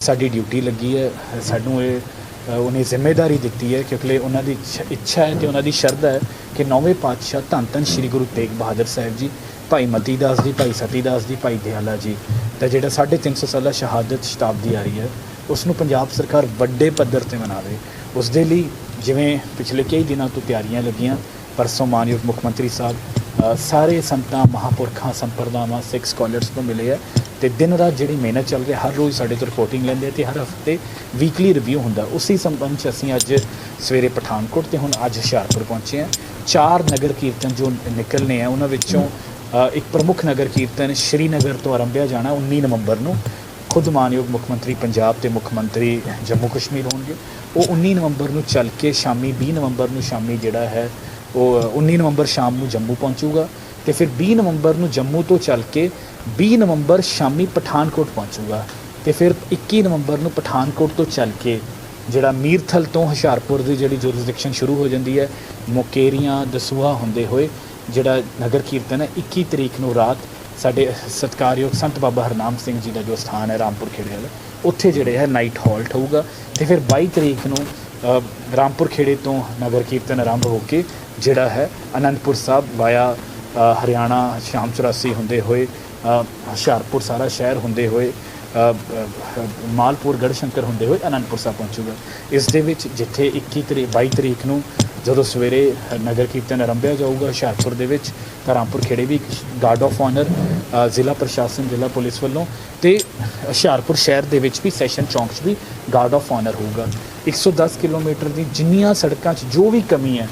ਸਾਡੀ ਡਿਊਟੀ ਲੱਗੀ ਹੈ। ਸਾਨੂੰ ਇਹ ਉਹਨੇ ਜ਼ਿੰਮੇਵਾਰੀ ਦਿੱਤੀ ਹੈ ਕਿਉਂਕਿ ਉਹਨਾਂ ਦੀ ਇੱਛ- ਇੱਛਾ ਹੈ ਤੇ ਉਹਨਾਂ ਦੀ ਸ਼ਰਧਾ ਹੈ ਕਿ ਨੌਵੇਂ ਪਾਤਸ਼ਾਹ ਧੰਨ ਧੰਨ ਸ੍ਰੀ ਗੁਰੂ ਤੇਗ ਬਹਾਦਰ ਸਾਹਿਬ ਜੀ, ਭਾਈ ਮਤੀ ਦਾਸ ਜੀ, ਭਾਈ ਸਤੀ ਦਾਸ ਜੀ, ਭਾਈ ਦਿਆਲਾ ਜੀ ਦਾ ਜਿਹੜਾ 350 ਸਾਲਾ ਸ਼ਹਾਦਤ ਸ਼ਤਾਬਦੀ ਆ ਰਹੀ ਹੈ, ਉਸ ਨੂੰ ਪੰਜਾਬ ਸਰਕਾਰ ਵੱਡੇ ਪੱਧਰ ਤੇ ਮਨਾਵੇ। ਉਸ ਦੇ ਲਈ ਜਿਵੇਂ ਪਿਛਲੇ ਕਈ ਦਿਨਾਂ ਤੋਂ ਤਿਆਰੀਆਂ ਲੱਗੀਆਂ, ਪਰਸੋਂ ਮਾਨਯੋਗ ਮੁੱਖ ਮੰਤਰੀ ਸਾਹਿਬ ਸਾਰੇ ਸੰਤਾਂ, ਮਹਾਪੁਰਖਾਂ, ਸੰਪਰਦਾਵਾਂ, ਸਿੱਖ ਸਕਾਲਰਸ ਤੋਂ ਮਿਲੇ ਹੈ ਤੇ ਦਿਨ ਰਾਤ ਜਿਹੜੀ ਮਿਹਨਤ ਚੱਲ ਰਹੀ ਹੈ, ਹਰ ਰੋਜ਼ ਸਾਡੇ ਤੋਂ ਰਿਪੋਰਟਿੰਗ ਲੈਂਦੇ ਆ ਤੇ ਹਰ ਹਫ਼ਤੇ ਵੀਕਲੀ ਰਿਵਿਊ ਹੁੰਦਾ ਉਸੇ ਸੰਬੰਧ ਚ ਅਸੀਂ ਅੱਜ ਸਵੇਰੇ ਪਠਾਨਕੋਟ ਤੇ ਹੁਣ ਅੱਜ ਹੁਸ਼ਿਆਰਪੁਰ ਪਹੁੰਚੇ ਹਾਂ। ਚਾਰ ਨਗਰ ਕੀਰਤਨ ਜੋ ਨਿਕਲਨੇ ਆ, ਉਹਨਾਂ ਵਿੱਚੋਂ ਇੱਕ ਪ੍ਰਮੁੱਖ ਨਗਰ ਕੀਰਤਨ ਸ਼੍ਰੀਨਗਰ ਤੋਂ ਆਰੰਭਿਆ ਜਾਣਾ 19 ਨਵੰਬਰ ਨੂੰ। ਖੁਦ ਮਾਨਯੋਗ ਮੁੱਖ ਮੰਤਰੀ ਪੰਜਾਬ ਤੇ ਮੁੱਖ ਮੰਤਰੀ ਜੰਮੂ ਕਸ਼ਮੀਰ ਹੋਣਗੇ। ਉਹ 19 ਨਵੰਬਰ ਨੂੰ ਚੱਲ ਕੇ ਸ਼ਾਮੀ 20 ਨਵੰਬਰ ਨੂੰ ਸ਼ਾਮੀ ਜਿਹੜਾ ਹੈ ਉਹ 19 ਨਵੰਬਰ ਸ਼ਾਮ ਨੂੰ ਜੰਮੂ ਪਹੁੰਚੂਗਾ ਤੇ ਫਿਰ 20 ਨਵੰਬਰ ਨੂੰ ਜੰਮੂ ਤੋਂ ਚੱਲ ਕੇ 20 ਨਵੰਬਰ ਸ਼ਾਮੀ ਪਠਾਨਕੋਟ ਪਹੁੰਚੂਗਾ ਤੇ ਫਿਰ 21 ਨਵੰਬਰ ਨੂੰ ਪਠਾਨਕੋਟ ਤੋਂ ਚੱਲ ਕੇ ਜਿਹੜਾ ਮੀਰਥਲ ਤੋਂ ਹੁਸ਼ਿਆਰਪੁਰ ਦੀ ਜਿਹੜੀ ਜੁਰਿਸਡਿਕਸ਼ਨ ਸ਼ੁਰੂ ਹੋ ਜਾਂਦੀ ਹੈ, ਮੁਕੇਰੀਆਂ ਦਸੂਹਾ ਹੁੰਦੇ ਹੋਏ ਜਿਹੜਾ ਨਗਰ ਕੀਰਤਨ ਹੈ 21 ਤਰੀਕ ਨੂੰ ਰਾਤ ਸਾਡੇ ਸਤਕਾਰਯੋਗ ਸੰਤ ਬਾਬਾ ਹਰਨਾਮ ਸਿੰਘ ਜੀ ਦਾ ਜੋ ਸਥਾਨ ਹੈ ਰਾਮਪੁਰ ਖੇੜੇ ਵਾਲਾ, ਉੱਥੇ ਜਿਹੜੇ ਹੈ ਨਾਈਟ ਹਾਲਟ ਹੋਊਗਾ ਤੇ ਫਿਰ 22 ਤਰੀਕ ਨੂੰ ਰਾਮਪੁਰ ਖੇੜੇ ਤੋਂ ਨਗਰ ਕੀਰਤਨ ਆਰੰਭ ਹੋ ਕੇ ਜਿਹੜਾ ਹੈ ਅਨੰਦਪੁਰ ਸਾਹਿਬ ਵਾਇਆ ਹਰਿਆਣਾ ਸ਼ਾਮ 84 ਹੁੰਦੇ ਹੋਏ ਅ, ਹੁਸ਼ਿਆਰਪੁਰ ਸਾਰਾ ਸ਼ਹਿਰ ਹੁੰਦੇ ਹੋਏ ਅ, ਅ, ਮਾਲਪੁਰ ਗੜਸ਼ੰਕਰ ਹੁੰਦੇ ਹੋਏ ਅਨੰਦਪੁਰ ਸਾਹਿਬ ਪਹੁੰਚੂਗਾ। ਇਸ ਦੇ ਵਿੱਚ ਜਿੱਥੇ 21 ਤਰੀਕ 22 ਤਰੀਕ ਨੂੰ ਜਦੋਂ ਸਵੇਰੇ ਨਗਰ ਕੀਰਤਨ ਆਰੰਭਿਆ ਜਾਊਗਾ ਹੁਸ਼ਿਆਰਪੁਰ ਦੇ ਵਿੱਚ ਤਾਂ ਰਾਮਪੁਰ ਖੇੜੇ ਵੀ ਗਾਰਡ ਆਫ ਆਨਰ ਜ਼ਿਲ੍ਹਾ ਪ੍ਰਸ਼ਾਸਨ ਜ਼ਿਲ੍ਹਾ ਪੁਲਿਸ ਵੱਲੋਂ ਤੇ ਹੁਸ਼ਿਆਰਪੁਰ ਸ਼ਹਿਰ ਦੇ ਵਿੱਚ ਵੀ ਸੈਸ਼ਨ ਚੌਂਕ 'ਚ ਵੀ ਗਾਰਡ ਆਫ ਆਨਰ ਹੋਊਗਾ। 110 ਕਿਲੋਮੀਟਰ ਦੀ ਜਿੰਨੀਆਂ ਸੜਕਾਂ 'ਚ ਜੋ ਵੀ ਕਮੀ ਹੈ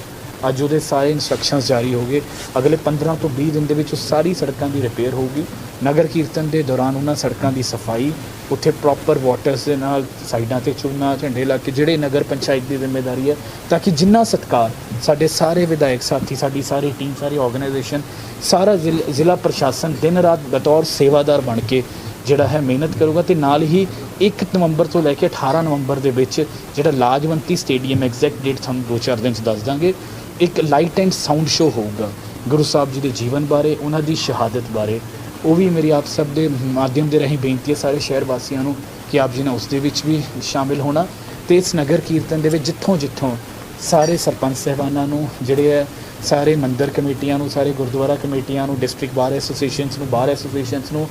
ਅੱਜ ਉਹਦੇ ਸਾਰੇ ਇਨਸਟਰਕਸ਼ਨਸ ਜਾਰੀ ਹੋ ਗਏ। ਅਗਲੇ 15 ਤੋਂ 20 ਦਿਨ ਦੇ ਵਿੱਚ ਉਹ ਸਾਰੀ ਸੜਕਾਂ ਦੀ ਰਿਪੇਅਰ ਹੋਊਗੀ। ਨਗਰ ਕੀਰਤਨ ਦੇ ਦੌਰਾਨ ਉਹਨਾਂ ਸੜਕਾਂ ਦੀ ਸਫ਼ਾਈ, ਉੱਥੇ ਪ੍ਰੋਪਰ ਵਾਟਰਸ ਦੇ ਨਾਲ ਸਾਈਡਾਂ ਤੇ ਚੂਨਾ ਝੰਡੇ ਲਾ ਕੇ ਜਿਹੜੇ ਨਗਰ ਪੰਚਾਇਤ ਦੀ ਜ਼ਿੰਮੇਵਾਰੀ ਹੈ, ਤਾਂ ਕਿ ਜਿੰਨਾ ਸਤਕਾਰ ਸਾਡੇ ਸਾਰੇ ਵਿਧਾਇਕ ਸਾਥੀ, ਸਾਡੀ ਸਾਰੀ ਟੀਮ ਸਾਰੀ ਆਰਗੇਨਾਈਜੇਸ਼ਨ ਸਾਰਾ ਜ਼ਿਲ- ਜ਼ਿਲ੍ਹਾ ਪ੍ਰਸ਼ਾਸਨ ਦਿਨ ਰਾਤ ਬਤੌਰ ਸੇਵਾਦਾਰ ਬਣ ਕੇ ਜਿਹੜਾ ਹੈ ਮਿਹਨਤ ਕਰੂਗਾ ਤੇ ਨਾਲ ਹੀ 1 ਨਵੰਬਰ ਤੋਂ ਲੈ ਕੇ 18 ਨਵੰਬਰ ਦੇ ਵਿੱਚ ਜਿਹੜਾ ਲਾਜਵੰਤੀ ਸਟੇਡੀਅਮ ਐਗਜ਼ੈਕਟ ਡੇਟ ਤੁਹਾਨੂੰ ਦੋ ਚਾਰ ਦਿਨ ਚ ਦੱਸ ਦਾਂਗੇ, ਇੱਕ ਲਾਈਟ ਐਂਡ ਸਾਊਂਡ ਸ਼ੋ ਹੋਊਗਾ। ਗੁਰੂ ਸਾਹਿਬ ਜੀ ਦੇ ਜੀਵਨ ਬਾਰੇ, ਉਹਨਾਂ ਦੀ ਸ਼ਹਾਦਤ ਬਾਰੇ। ਉਹ ਵੀ ਮੇਰੀ ਆਪ ਸਭ ਦੇ ਮਾਧਿਅਮ ਦੇ ਰਾਹੀਂ ਬੇਨਤੀ ਹੈ ਸਾਰੇ ਸ਼ਹਿਰ ਵਾਸੀਆਂ ਨੂੰ ਕਿ ਆਪ ਜੀ ਨੇ ਉਸ ਦੇ ਵਿੱਚ ਵੀ ਸ਼ਾਮਿਲ ਹੋਣਾ ਤੇ ਇਸ ਨਗਰ ਕੀਰਤਨ ਦੇ ਵਿੱਚ ਜਿੱਥੋਂ ਜਿੱਥੋਂ ਸਾਰੇ ਸਰਪੰਚ ਸਹਿਬਾਨਾਂ ਨੂੰ, ਜਿਹੜੇ ਹੈ, ਸਾਰੇ ਮੰਦਰ ਕਮੇਟੀਆਂ ਨੂੰ, ਸਾਰੇ ਗੁਰਦੁਆਰਾ ਕਮੇਟੀਆਂ ਨੂੰ ਡਿਸਟ੍ਰਿਕਟ ਬਾਰ ਐਸੋਸੀਏਸ਼ਨਸ ਨੂੰ, ਬਾਰ ਐਸੋਸੀਏਸ਼ਨਸ ਨੂੰ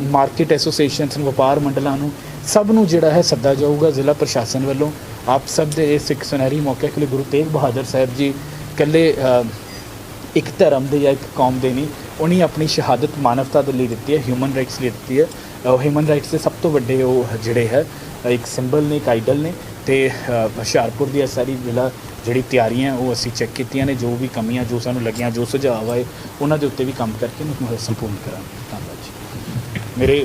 ਮਾਰਕੀਟ ਐਸੋਸੀਏਸ਼ਨਸ ਨੂੰ, ਵਪਾਰ ਮੰਡਲਾਂ ਨੂੰ ਸਭ ਨੂੰ ਜਿਹੜਾ ਹੈ ਸੱਦਾ ਜਾਊਗਾ ਜ਼ਿਲ੍ਹਾ ਪ੍ਰਸ਼ਾਸਨ ਵੱਲੋਂ। ਆਪ ਸਭ ਦੇ ਇਸ ਇੱਕ ਸੁਨਹਿਰੀ ਮੌਕੇ ਲਈ ਗੁਰੂ ਤੇਗ ਬਹਾਦਰ ਸਾਹਿਬ ਜੀ ਇਕੱਲੇ ਇੱਕ ਧਰਮ ਦੇ ਜਾਂ ਇੱਕ ਕੌਮ ਦੇ ਨਹੀਂ, ਉਹਨੇ ਆਪਣੀ ਸ਼ਹਾਦਤ ਮਾਨਵਤਾ ਦੇ ਲਈ ਦਿੱਤੀ ਹੈ ਹਿਊਮਨ ਰਾਈਟਸ ਲਈ ਦਿੱਤੀ ਹੈ। ਉਹ ਹਿਊਮਨ ਰਾਈਟਸ ਦੇ ਸਭ ਤੋਂ ਵੱਡੇ ਉਹ ਜਿਹੜੇ ਹੈ, ਇੱਕ ਸਿੰਬਲ ਨੇ, ਇੱਕ ਆਈਡਲ ਨੇ ਤੇ ਹੁਸ਼ਿਆਰਪੁਰ ਦੀ ਇਹ ਸਾਰੀ ਜ਼ਿਲ੍ਹਾ ਜਿਹੜੀ ਤਿਆਰੀਆਂ ਉਹ ਅਸੀਂ ਚੈੱਕ ਕੀਤੀਆਂ ਨੇ, ਜੋ ਵੀ ਕਮੀਆਂ, ਜੋ ਸਾਨੂੰ ਲੱਗੀਆਂ, ਜੋ ਸੁਝਾਅ ਆਏ, ਉਹਨਾਂ ਦੇ ਉੱਤੇ ਵੀ ਕੰਮ ਕਰਕੇ ਉਹਨੂੰ ਸੰਪੂਰਨ ਕਰਾਂਗੇ। ਧੰਨਵਾਦ ਜੀ। ਮੇਰੇ